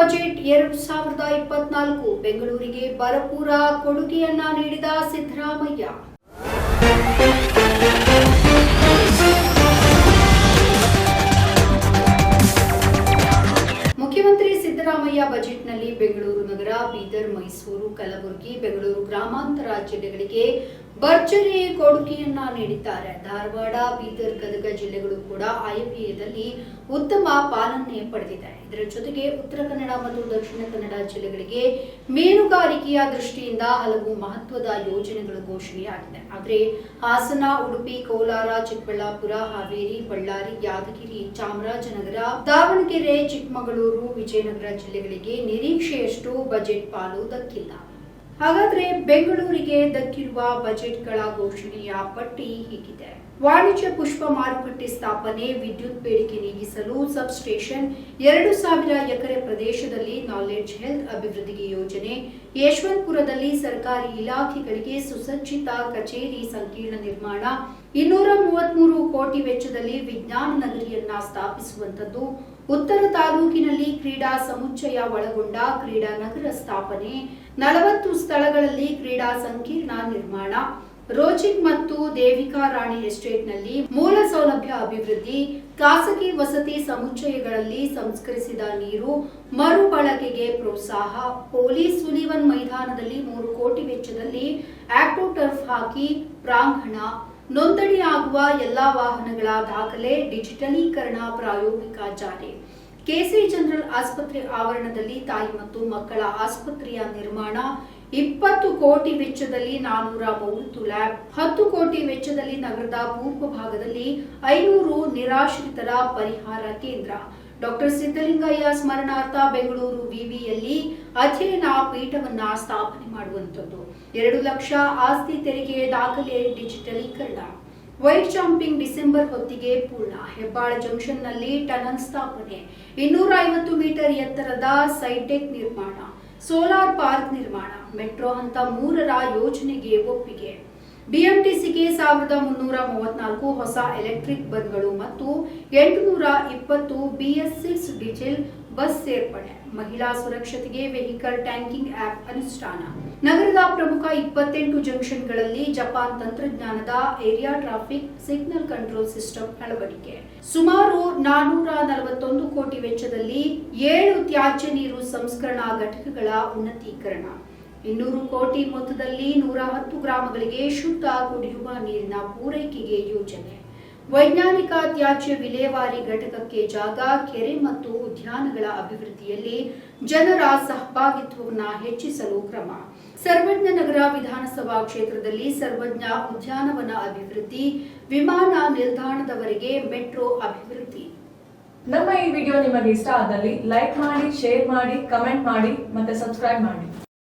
Budget ಎರಡು ಸಾವಿರದ ಇಪ್ಪತ್ನಾಲ್ಕು. ಬೆಂಗಳೂರಿಗೆ ಭರಪೂರ ಕೊಡುಗೆಯನ್ನ ನೀಡಿದ ಸಿದ್ದರಾಮಯ್ಯ. ಸಿದ್ದರಾಮಯ್ಯ ಬಜೆಟ್ನಲ್ಲಿ ಬೆಂಗಳೂರು ನಗರ, ಬೀದರ್, ಮೈಸೂರು, ಕಲಬುರಗಿ, ಬೆಂಗಳೂರು ಗ್ರಾಮಾಂತರ ಜಿಲ್ಲೆಗಳಿಗೆ ಭರ್ಜರಿ ಕೊಡುಗೆಯನ್ನ ನೀಡಿದ್ದಾರೆ. ಧಾರವಾಡ, ಬೀದರ್, ಗದಗ ಜಿಲ್ಲೆಗಳು ಕೂಡ ಆಯವ್ಯಯದಲ್ಲಿ ಉತ್ತಮ ಪಾಲನೆ ಪಡೆದಿದೆ. ಇದರ ಜೊತೆಗೆ ಉತ್ತರ ಕನ್ನಡ ಮತ್ತು ದಕ್ಷಿಣ ಕನ್ನಡ ಜಿಲ್ಲೆಗಳಿಗೆ ಮೀನುಗಾರಿಕೆಯ ದೃಷ್ಟಿಯಿಂದ ಹಲವು ಮಹತ್ವದ ಯೋಜನೆಗಳು ಘೋಷಣೆಯಾಗಿದೆ. ಆದರೆ ಹಾಸನ, ಉಡುಪಿ, ಕೋಲಾರ, ಚಿಕ್ಕಬಳ್ಳಾಪುರ, ಹಾವೇರಿ, ಬಳ್ಳಾರಿ, ಯಾದಗಿರಿ, ಚಾಮರಾಜನಗರ, ದಾವಣಗೆರೆ, ಚಿಕ್ಕಮಗಳೂರು, ವಿಜಯನಗರ ಜಿಲ್ಲೆಗಳಿಗೆ ನಿರೀಕ್ಷೆಯಷ್ಟು ಬಜೆಟ್ ಪಾಲು ದಕ್ಕಿಲ್ಲ. ಹಾಗಾದ್ರೆ ಬೆಂಗಳೂರಿಗೆ ದಕ್ಕಿರುವ ಬಜೆಟ್ಗಳ ಘೋಷಣೆಯ ಪಟ್ಟಿ ಹೀಗಿದೆ. ವಾಣಿಜ್ಯ ಪುಷ್ಪ ಮಾರುಕಟ್ಟೆ ಸ್ಥಾಪನೆ, ವಿದ್ಯುತ್ ಬೇಡಿಕೆ ನೀಗಿಸಲು ಸಬ್ ಸ್ಟೇಷನ್ ಎರಡು ಸಾವಿರ ಎಕರೆ ಪ್ರದೇಶದಲ್ಲಿ ನಾಲೆಡ್ಜ್ ಹೆಲ್ತ್ ಅಭಿವೃದ್ಧಿಗೆ ಯೋಜನೆ. ಯಶವಂತಪುರದಲ್ಲಿ ಸರ್ಕಾರಿ ಇಲಾಖೆಗಳಿಗೆ ಸುಸಜ್ಜಿತ ಕಚೇರಿ ಸಂಕೀರ್ಣ ನಿರ್ಮಾಣ. ಇನ್ನೂರ ಮೂವತ್ಮೂರು ಕೋಟಿ ವೆಚ್ಚದಲ್ಲಿ ವಿಜ್ಞಾನ ನಗರಿಯನ್ನ ಸ್ಥಾಪಿಸುವಂತದ್ದು ಉತ್ತರ ತಾಲೂಕಿನಲ್ಲಿ ಕ್ರೀಡಾ ಸಮುಚ್ಚಯ ಒಳಗೊಂಡ ಕ್ರೀಡಾ ನಗರ ಸ್ಥಾಪನೆ. ನಲವತ್ತು ಸ್ಥಳಗಳಲ್ಲಿ ಕ್ರೀಡಾ ಸಂಕೀರ್ಣ ನಿರ್ಮಾಣ. ರೋಜಿಕ್ ಮತ್ತು ದೇವಿಕಾ ರಾಣಿ ಎಸ್ಟೇಟ್ನಲ್ಲಿ ಮೂಲ ಸೌಲಭ್ಯ ಅಭಿವೃದ್ಧಿ. ಖಾಸಗಿ ವಸತಿ ಸಮುಚ್ಚಯಗಳಲ್ಲಿ ಸಂಸ್ಕರಿಸಿದ ನೀರು ಮರುಬಳಕೆಗೆ ಪ್ರೋತ್ಸಾಹ. ಪೊಲೀಸ್ ಸುಲಿವನ್ ಮೈದಾನದಲ್ಲಿ ಮೂರು ಕೋಟಿ ವೆಚ್ಚದಲ್ಲಿ ಆಕ್ಟೋ ಟರ್ಫ್ ಹಾಕಿ ಪ್ರಾಂಗಣ. ನೋಂದಣಿ ಆಗುವ ಎಲ್ಲಾ ವಾಹನಗಳ ದಾಖಲೆ, ಡಿಜಿಟಲೀಕರಣ ಪ್ರಾಯೋಗಿಕ ಜಾರಿ. ಕೆಸಿ ಜನರಲ್ ಆಸ್ಪತ್ರೆ ಆವರಣದಲ್ಲಿ ತಾಯಿ ಮತ್ತು ಮಕ್ಕಳ ಆಸ್ಪತ್ರೆಯ ನಿರ್ಮಾಣ ಇಪ್ಪತ್ತು ಕೋಟಿ ವೆಚ್ಚದಲ್ಲಿ ನಾನೂರ ಮೂವತ್ತು ಲ್ಯಾಬ್, ಹತ್ತು ಕೋಟಿ ವೆಚ್ಚದಲ್ಲಿ ನಗರದ ಪೂರ್ವ ಭಾಗದಲ್ಲಿ ಐನೂರು ನಿರಾಶ್ರಿತರ ಪರಿಹಾರ ಕೇಂದ್ರ. ಡಾಕ್ಟರ್ ಸಿದ್ದಲಿಂಗಯ್ಯ ಸ್ಮರಣಾರ್ಥ ಬೆಂಗಳೂರು ವಿವಿಯಲ್ಲಿ ಅಧ್ಯಯನ ಪೀಠವನ್ನ ಸ್ಥಾಪನೆ ಮಾಡುವಂತದ್ದು ಎರಡು ಲಕ್ಷ ಆಸ್ತಿ ತೆರಿಗೆ ದಾಖಲೆ ಡಿಜಿಟಲೀಕರಣ. ವೈಟ್ ಜಂಪಿಂಗ್ ಡಿಸೆಂಬರ್ ಹೊತ್ತಿಗೆ ಪೂರ್ಣ. ಹೆಬ್ಬಾಳ ಜಂಕ್ಷನ್ನಲ್ಲಿ ಟನಲ್ ಸ್ಥಾಪನೆ. ಇನ್ನೂರ ಐವತ್ತು ಮೀಟರ್ ಎತ್ತರದ ಸೈಟೆಕ್ ನಿರ್ಮಾಣ. ಸೋಲಾರ್ ಪಾರ್ಕ್ ನಿರ್ಮಾಣ. ಮೆಟ್ರೋ ಹಂತ ಮೂರರ ಯೋಜನೆಗೆ ಒಪ್ಪಿಗೆ. ಬಿಎಂಟಿಸಿಗೆ ಸಾವಿರದ ಮುನ್ನೂರ ಮೂವತ್ನಾಲ್ಕು ಹೊಸ ಎಲೆಕ್ಟ್ರಿಕ್ ಬಸ್ಗಳು ಮತ್ತು ಎಂಟುನೂರ ಇಪ್ಪತ್ತು ಬಿಎಸ್ ಸಿಕ್ಸ್ ಡೀಸೆಲ್ ಬಸ್ ಸೇರ್ಪಡೆ. ಮಹಿಳಾ ಸುರಕ್ಷತೆಗೆ ವೆಹಿಕಲ್ ಟ್ಯಾಂಕಿಂಗ್ ಆಪ್ ಅನುಷ್ಠಾನ. ನಗರದ ಪ್ರಮುಖ ಇಪ್ಪತ್ತೆಂಟು ಜಂಕ್ಷನ್ಗಳಲ್ಲಿ ಜಪಾನ್ ತಂತ್ರಜ್ಞಾನದ area traffic signal control system ಅಳವಡಿಕೆ. ಸುಮಾರು ನಾನೂರ ನಲವತ್ತೊಂದು ಕೋಟಿ ವೆಚ್ಚದಲ್ಲಿ ಏಳು ತ್ಯಾಜ್ಯ ನೀರು ಸಂಸ್ಕರಣಾ ಘಟಕಗಳ ಉನ್ನತೀಕರಣ. ಇನ್ನೂರು ಕೋಟಿ ಮೊತ್ತದಲ್ಲಿ ನೂರ ಹತ್ತು ಗ್ರಾಮಗಳಿಗೆ ಶುದ್ಧ ಕುಡಿಯುವ ನೀರಿನ ಪೂರೈಕೆಗೆ ಯೋಜನೆ. ವೈಜ್ಞಾನಿಕ ತ್ಯಾಜ್ಯ ವಿಲೇವಾರಿ ಘಟಕಕ್ಕೆ ಜಾಗ, ಕೆರೆ ಮತ್ತು ಉದ್ಯಾನಗಳ ಅಭಿವೃದ್ಧಿಯಲ್ಲಿ ಜನರ ಸಹಭಾಗಿತ್ವವನ್ನು ಹೆಚ್ಚಿಸಲು ಕ್ರಮ. ಸರ್ವಜ್ಞ ನಗರ ವಿಧಾನಸಭಾ ಕ್ಷೇತ್ರದಲ್ಲಿ ಸರ್ವಜ್ಞ ಉದ್ಯಾನವನ ಅಭಿವೃದ್ಧಿ, ವಿಮಾನ ನಿಲ್ದಾಣದವರೆಗೆ ಮೆಟ್ರೋ ಅಭಿವೃದ್ಧಿ. ನಮ್ಮ ಈ ವಿಡಿಯೋ ನಿಮಗೆ ಇಷ್ಟ ಆದಲ್ಲಿ ಲೈಕ್ ಮಾಡಿ, ಶೇರ್ ಮಾಡಿ, ಕಮೆಂಟ್ ಮಾಡಿ ಮತ್ತೆ ಸಬ್ಸ್ಕ್ರೈಬ್ ಮಾಡಿ.